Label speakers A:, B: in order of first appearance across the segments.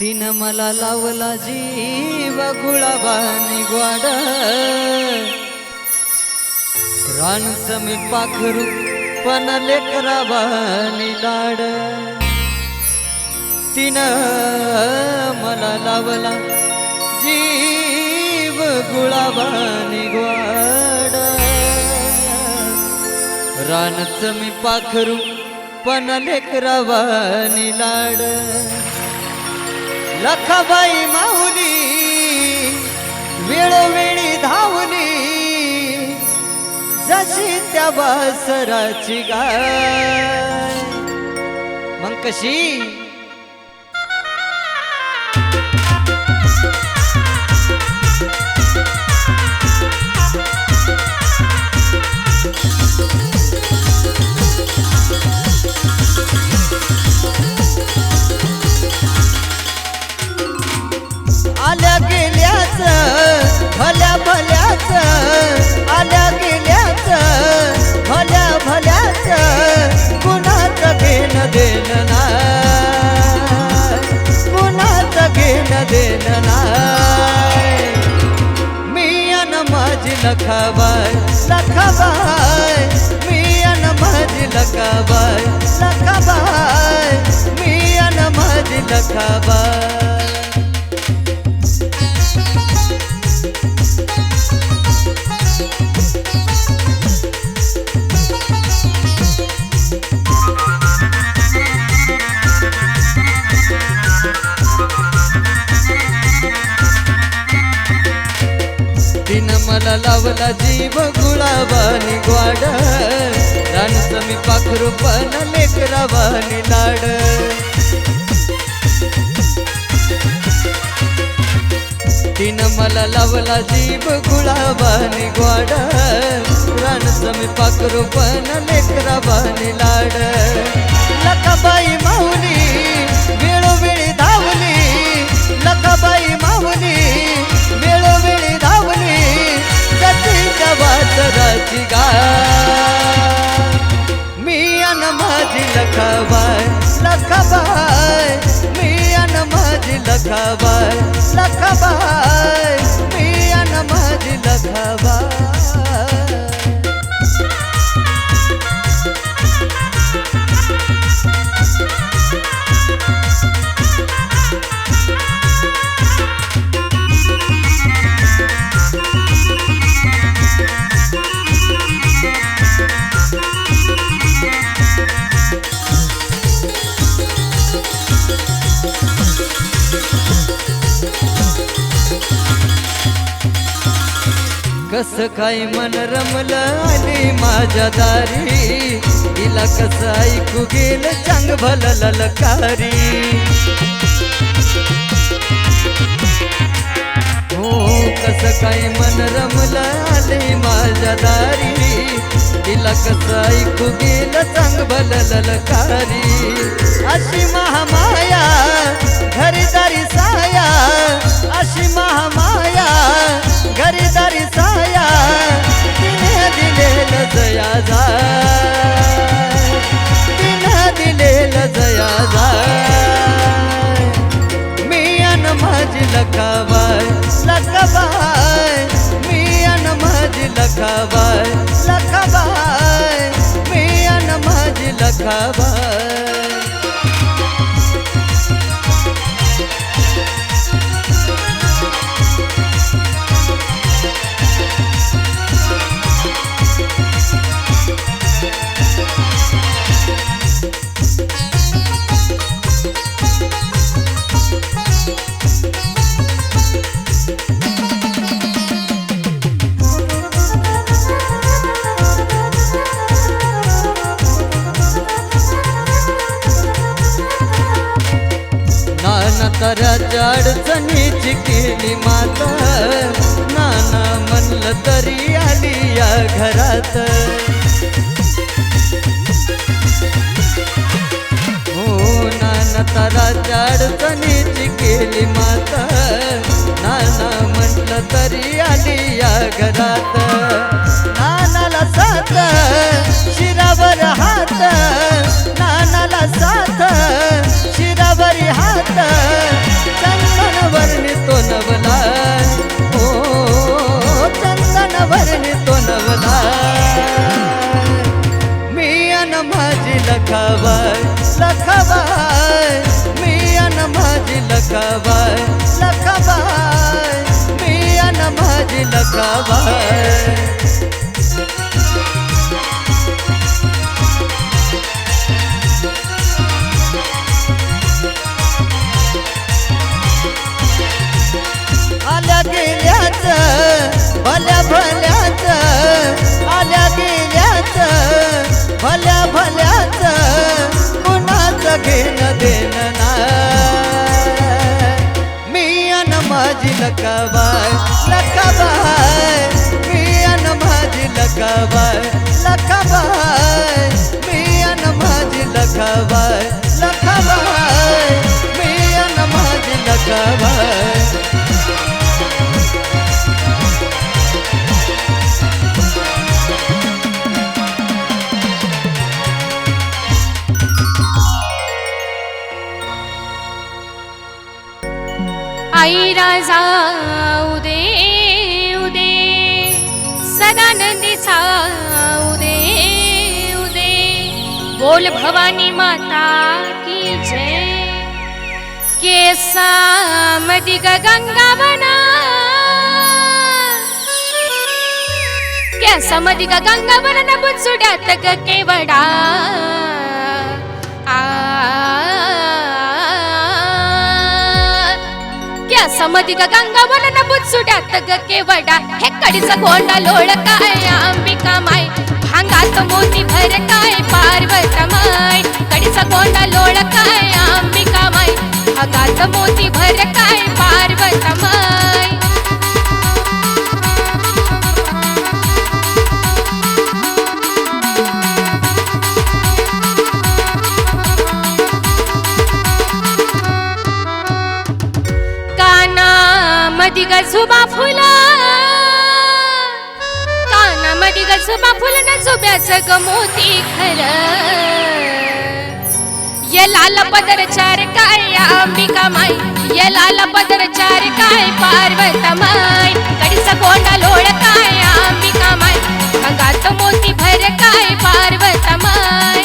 A: तिनं मला लावला जीव गुळाबानी ग्वाड रानच मी पाखरू पण लेकराबानी लाड तिनं मला लावला जीव गुळाबानी ग्वाड रानच मी पाखरू पण लेकरावानी लाड लखाबाई माऊली वेळोवेळी धावली. जशी त्या बासराची गाय. मग कशी? भल्याच आल्या गेल्याच भल्या भल्याच कुणाच घेण देण नाय कुणाच घेण देण नाय मी अन माझी लखाबाय लखाबाय मी अन माझी लखाबाय लखाबाय मी अन माझी लखाबाय मला जीव गुळावानी ग्वाड रानच मी पाखरू पण लेकरावानी लाड. तिनं मला लावला जीव गुळावानी ग्वाड रानच मी पाखरू पण लेकरावानी लाड. लकाबाई माऊली जतीच्या गा मी अन माझी लखाबाय लखाबाय मी अन माझी लखाबाय लखाबाय मी अन माझी लखाबाय कस काय मन रमलं आली माझ्या दारी? तिला कस ऐकू गेल? चांग भल ललकारी. हो कस काय मन रमलं आली माझ्या दारी? तिला कस ऐकू गेल? चांग भल ललकारी. अशी महामाया घरीदारी साया. अशी महामाया घरीदारी साया तिने दिलेलं जया जा तिने दिलेलं जया जा मी अन माझी लखाबाय लखाबाय. मी अन माझी लखाबाय लखाबाय. मी अन माझी लखाबाय. घरात नानाला साथ शिरावर हात. नानाला साथ शिरावरी हात. चंदन वरणी तो नवला. हो, ओ चंदन वरणी तो नवला. मी अन माझी लखावाय लखावाय मी अन माझी लखावाय लखावाय आल्या गेल्याच भल्या भल्याच आल्या गेल्याच भल्या भल्याच कुणाचं घेणं देणं ना माझी लकाबाय लकाबाय मी अन माझी लकाबाय लकाबाय मी अन माझी लकाबाय लकाबाय मी अन माझी लकाबाय.
B: आईरा जाऊ दे उदे. सदानंदी जाऊ दे उदे. बोल भवानी माता की जय. केसा मधी गंगा बना. केसा मदी गंगावना बुचुड्यात ग केवडा. क्या गंगा ग गंगावन न बुचुड्यात ग केवडा हे कडीचा गोंडा लोळ काय अंबिका माय भांगात मोती भर काय पार्वत माय कडीचा गोंडा लोळ काय अंबिका माय भांगात मोती भर काय पार्वत माय मधी फुल. झुबा फुला काना मधी ग फुल ना झोब्याचं ग मोती खर. ये लाल पदर चार काय अंबिका माय ये लाल पदर चार काय पार्वत माय कडीचा गोंडा लोळ काय अंबिका माय अंगात मोती भर काय पार्वत माय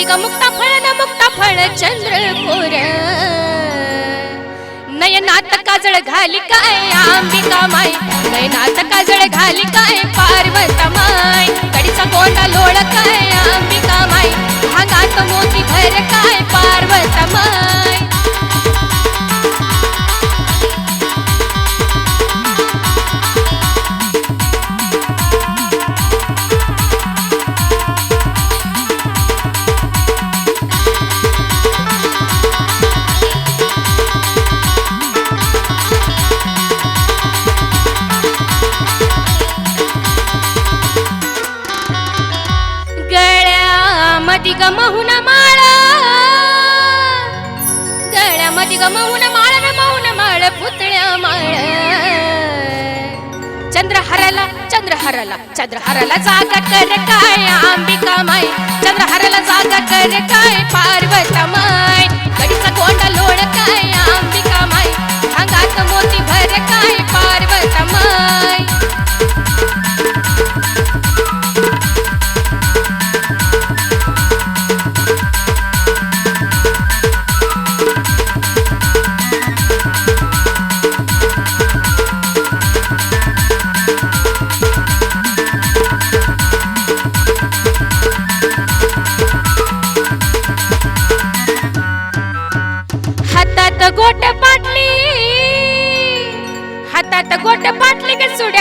B: नाका ग मुक्ता फळ न मुक्ता फळ चंद्रपूर नयनात काजळ घाली काय अंबिका माय नयनात काजळ घाली काय पार्वत माय कडीचा गोटा लोळ काय अंबिका माय भागात मोती भर काय पार्वत माय गळ्यामध्ये ग महुन माळ. गळ्यामध्ये ग महुन माळ ना महुन माळ पुतळ्या माळ. चंद्रहाराला चंद्रहाराला चंद्रहाराला जागा कर काय अंबिका माय. चंद्रहाराला जागा कर काय पार्वत माय कडीचा कोंड लोळ काय अंबिका माय. अंगात मोती भर काय पार्वत माय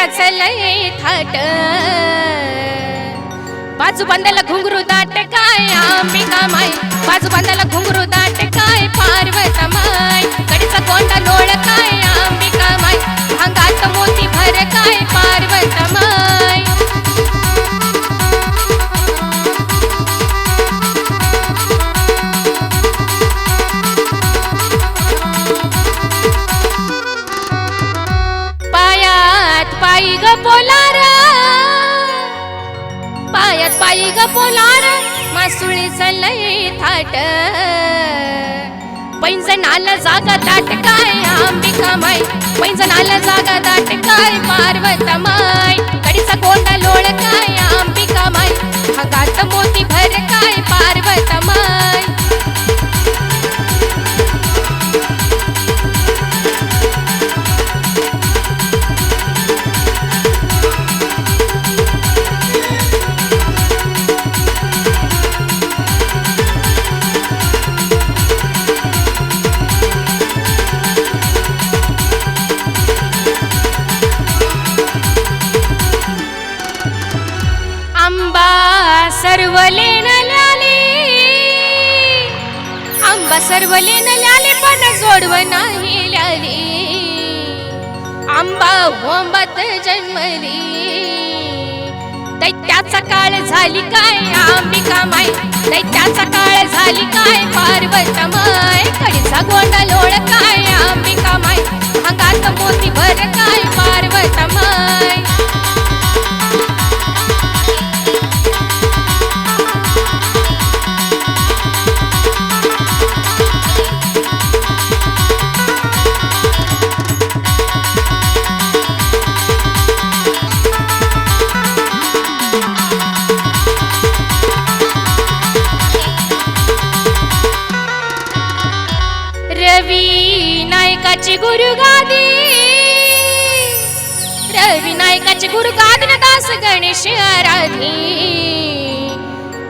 B: असलय थाट. बाजू बांधायला घुंगरू दाट काय? अंबिका माय बाजू बांधायला घुंगरू दाट काय? पार्वत माय कडीचा कोंडा नोळ काय अंबिका माय अंगात मोती भर काय? पार्वत माय सुळीच लय थाट. पैंजणाला जागा दाट काय अंबिका माय पैंजणाला जागा दाट काय पार्वत माय कडीचा कोंडा लोळ काय अंबिका माय हगात मोती भर काय पार्वत माय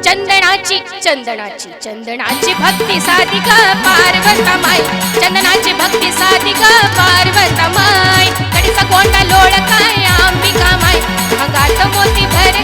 B: चंदनाची चंदनाची चंदनाची भक्ती साधिका पार्वत माय चंदनाची भक्ती साधिका पार्वता माय कडीचा कोंडा लोळ काय अंबिका माय अंगात मोती भर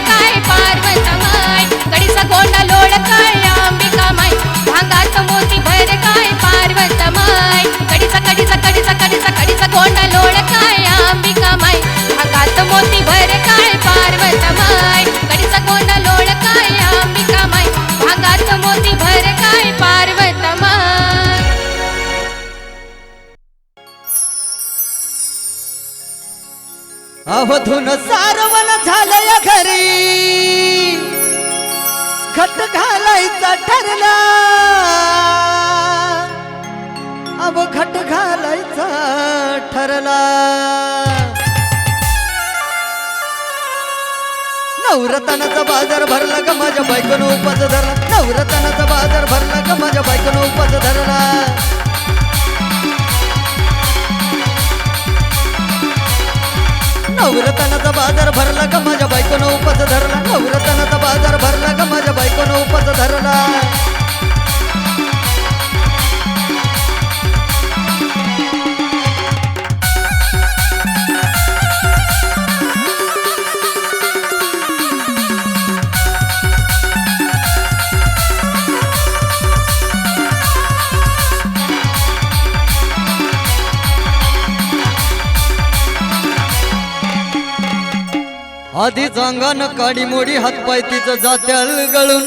A: नवरत्नाचा बाजार भरला का माझ्या बायकोनं उपास धरला? नवरत्नाचा बाजार भरला का माझ्या बायकोनं उपास धरला? नवरत्नाचा बाजार भरला का माझ्या बायकोनं उपास धरला? नवरत्नाचा बाजार भरला का माझ्या बायकोनं उपास धरला? आधी जांगान काडी मोडी हातपाय तिचं जात्याल गळून.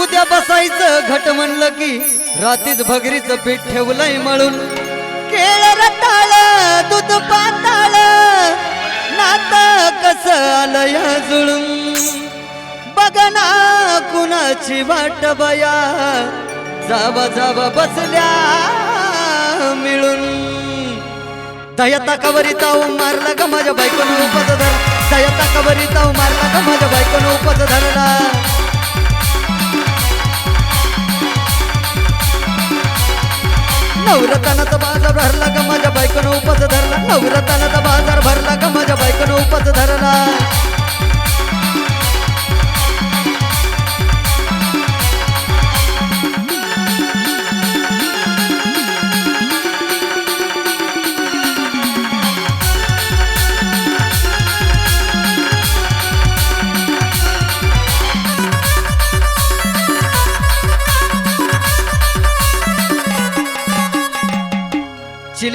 A: उद्या बसायचं घट म्हणलं की रातीच भगरीचं पीठ ठेवलंय मळून. केळ रताळ दूध पाताळ नात कस आलं जुळून. बघना कुणाची वाट बया जावा जावा बसल्या मिळून. दया ताकावरी ताऊ मारला का माझ्या बायकोनं उपत धर कबरी जाऊ मारला का माझ्या बायकोनं उपत धरला. नवरतानाचा बाजार भरला का माझ्या बायकोनं उपत धरला? नवरतानाचा बाजार भरला का माझ्या बायकोनं उपत धरला?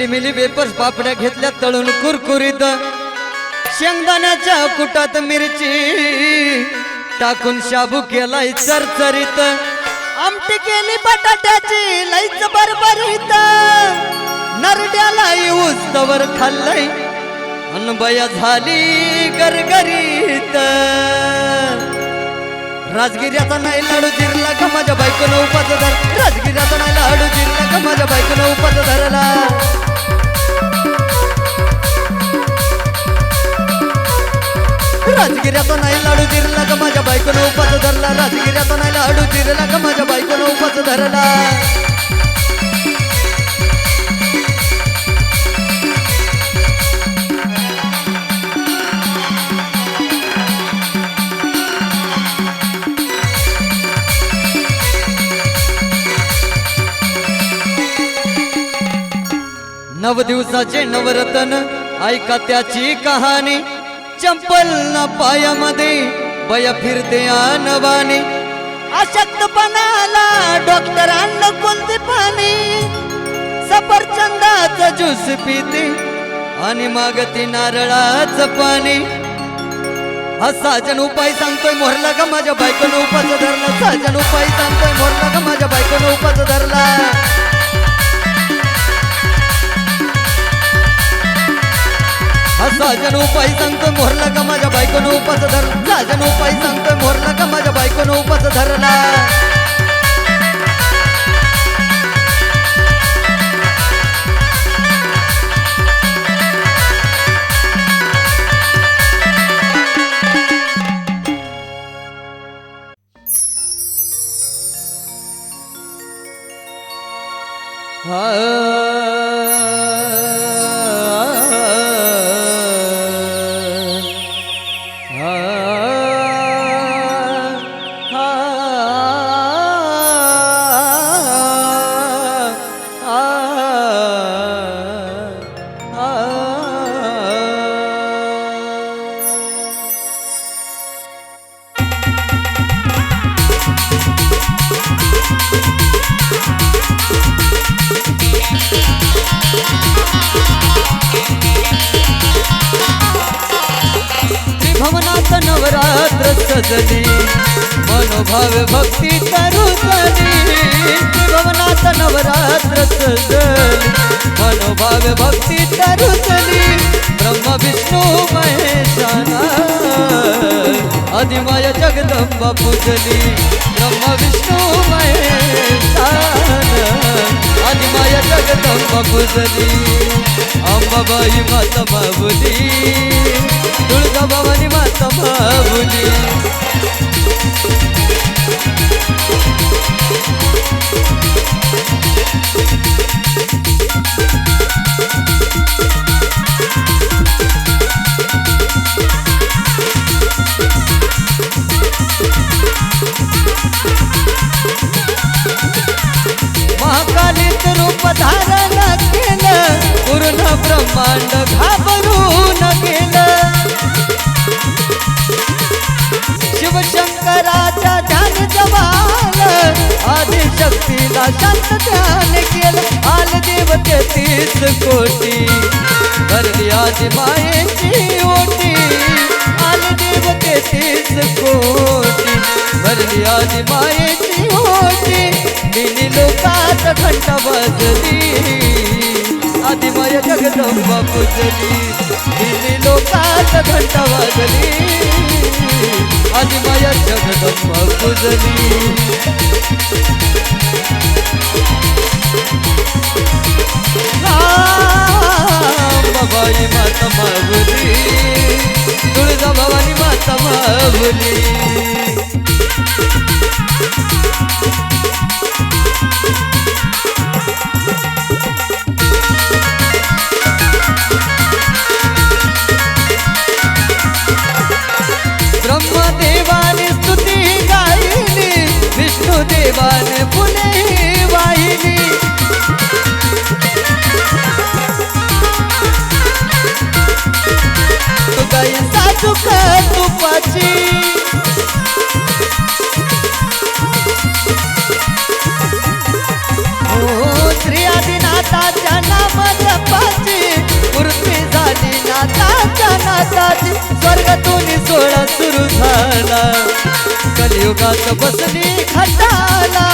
A: मिली वेपर्स पापड्या घेतल्या तळून कुरकुरीत. शेंगदाण्याच्या कुटात मिरची टाकून शाबू केलाय चरचरीत. आमटी केली बटाट्याची लईच बरबरीत नरड्याला ऊस खाल्लय. अनबया झाली गरगरीत. राजगिऱ्याचा नाही लाडू जिरला का माझ्या बायकोनं उपाच धर राजगिऱ्याचा नाही लाडू जिरला का माझ्या बायकोनं उपाच धरला? राजगिऱ्याचा नाही लाडू चिरला का माझ्या बायकोनं उपास धरला? राजगिऱ्याचा नाही लाडू चिरला का माझ्या बायकोनं उपास धरला? नव दिवसाचे नवरतन ऐका त्याची कहाणी. चंपल ना पायामध्ये बया फिरते आनवाने. अशक्तपणाला डॉक्टरांना कोणते पाणी? सफरचंदाच ज्यूस पिते आणि मागती नारळाचं पाणी. हा साजन उपाय सांगतोय मोरला का माझ्या बायकोनं उपाच धरला? साजन उपाय सांगतोय मोरला का माझ्या बायकोनं उपाच धरला? हा साजन उपाय सांगतोय मोरला का माझ्या बायकोनं उपास धर. साजन उपाय सांगतोय मोरला का माझ्या बायकोनं उपास धरला. त्रिभुवनात नवरात्र सजली मनोभाव भक्ती तरुतली त्रिभुवनात नवरात्र सजली मनोभाव भक्ती तरुतली ब्रह्म विष्णू महेशाना आदिमाय जगदंबा पूजली ब्रह्म विष्णू महेशान आणि माया जगदंबा पुजली अंबाबाई माता माऊली दुर्गा भवानी माता माऊली भरली ओटी आल देवते तीस कोटी. भरली आदि ओटी दिली लोकात घंटा वाजली. आदिमाय जगदंबा पुजली दिली लोकात घंटा वाजली. आदिमाय जगदंबा पूजली. भवानी माता माहुली तुळजा भवानी माता माहुली ब्रह्मदेवाने स्तुती गायली. विष्णुदेवाने फुले तू गाई साजूक तुपाची हो श्री आदिनाथाच्या नाम जपाची मूर्ती झाली नाथाच्या नाथाची स्वर्गातून सोळा सुरू झाला. कलियुगात बसली खटाला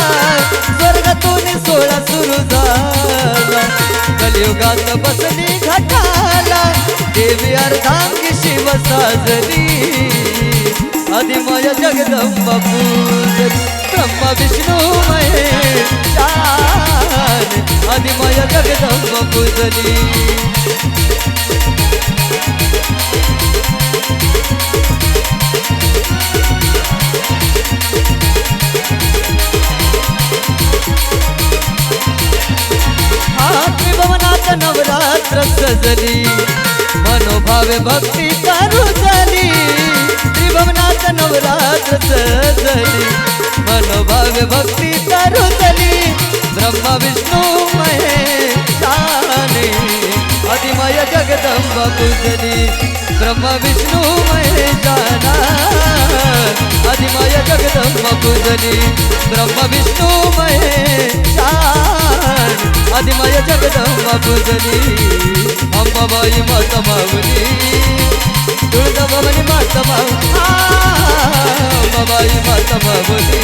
A: स्वर्गातून सोळा सुरू झाला. कलियुगात बसली घटाला देवी अर्धांगी शिव साजली. अधिमय जगदंब पूज ब्रह्म विष्णू महेश अधिमय जगदंब पूजली गजली मनोभावे भक्ती करुजली त्रिभुवनात नवरात्र सजली मनोभावे भक्ती करुजली ब्रह्मा विष्णू महेशाने अधिमय जगदंब पूजली ब्रह्म विष्णू महेशाना अधिमय जगदंब पूजली ब्रह्म विष्णू महेशा आदिमाया जगदंब पूजली अंबाबाई माता माऊली तुळजाभवानी माता माऊली अंबाबाई माता माऊली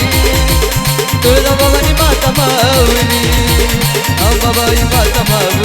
A: तुळजाभवानी माता माऊली अंबाबाई माता माऊली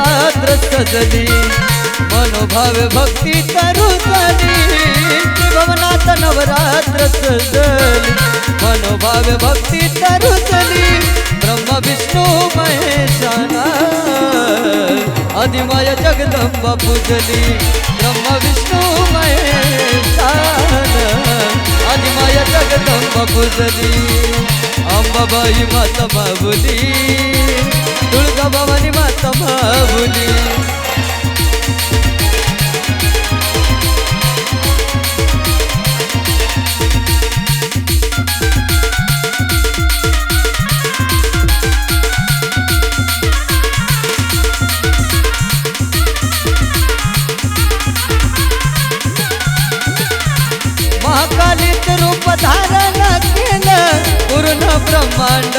A: त्रिभुवनात नवरात्र सजली मनोभाव भक्ती करुजली त्रिभुवनात नवरात्र सजली मनोभाव भक्ती करुजली ब्रह्म विष्णू महेशाना आदिमाय जगदंबा पूजली ब्रह्म विष्णू महेशान आदिमाय जगदंबा पूजली अंबाबाई माता माऊली दुर्गा भवानी माता माऊली महाकालीत रूप धारण केलं पूर्ण ब्रह्मांड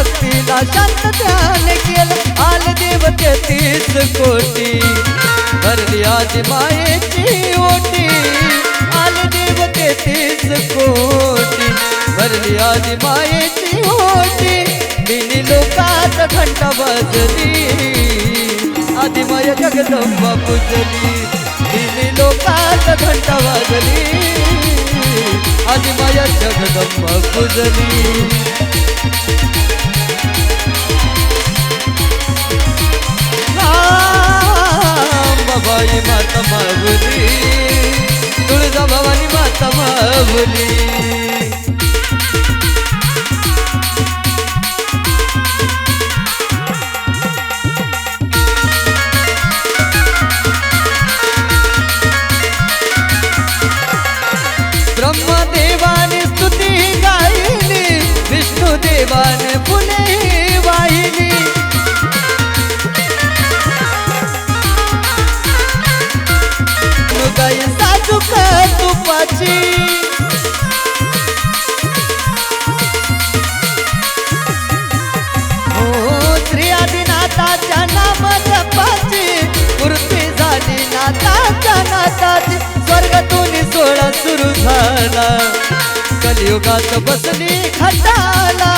A: शक्तीला शांत ध्यान केलं. आल देवते तीस कोटी. भरली आज मायेची ओटी. आल देवते तीस कोटी. भरली आज मायेची ओटी. दिनी लोकात घंटा बजली आधी माय जगदंबा पुजली दिनी लोकात घंटा वाजली. आदिमाया जगदंबा पुजली माऊली ब्रह्मदेवाने स्तुती गायली विष्णुदेवाने फुले वाहिली। गाय साजूक तुपाची कलियुगात बसली खटाला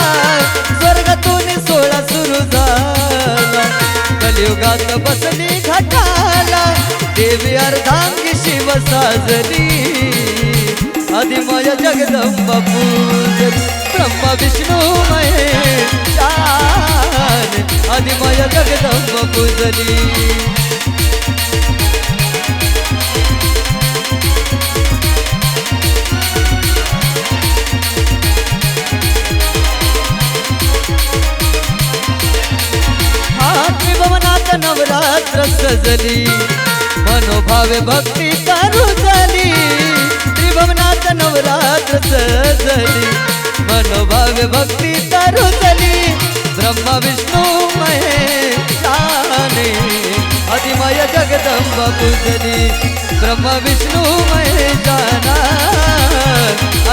A: स्वर्गातून सोळा सुरू झाला. कलियुगात बसली घटाला देवी अर्धांगी शिव साजली. अधिमय जगदंब पूजली. ब्रह्मा विष्णू महेशान अधिमय जगदंब पूजली. सजली मनोभावे भक्ती तारू झाली. त्रिभुवनात नवरात्र सजली मनोभावे भक्ती तारू झाली. ब्रह्मा विष्णू महेशाने आदिमाय जगदंब पूजली ब्रह्म विष्णू महेशाना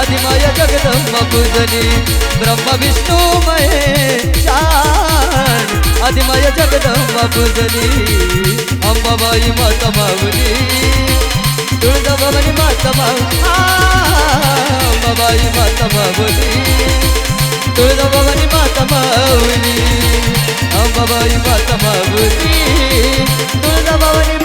A: आदिमाय जगदंब पूजली ब्रह्म विष्णू महेशान आदिमाय जगदंब पूजली अंबाबाई माता माऊली तुळजाभवानी माता माऊ अंबाबाई माता माऊली. तुळजाभवानी माता माऊली. अंबाबाई माता माऊली. तुळजाभवानी